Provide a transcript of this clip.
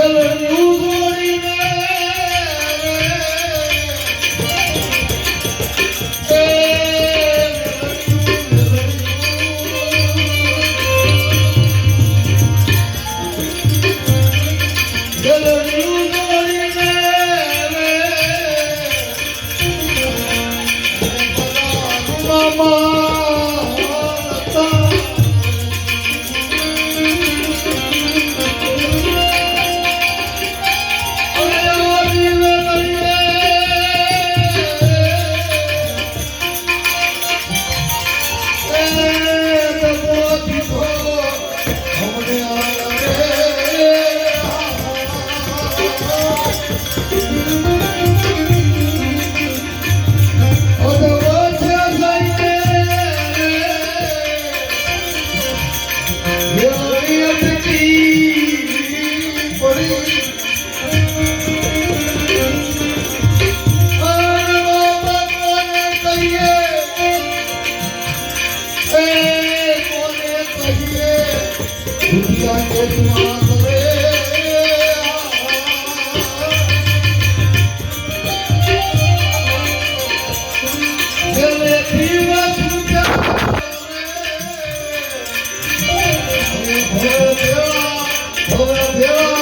Tell દિવસ ઉજાડે. હવે દેવા,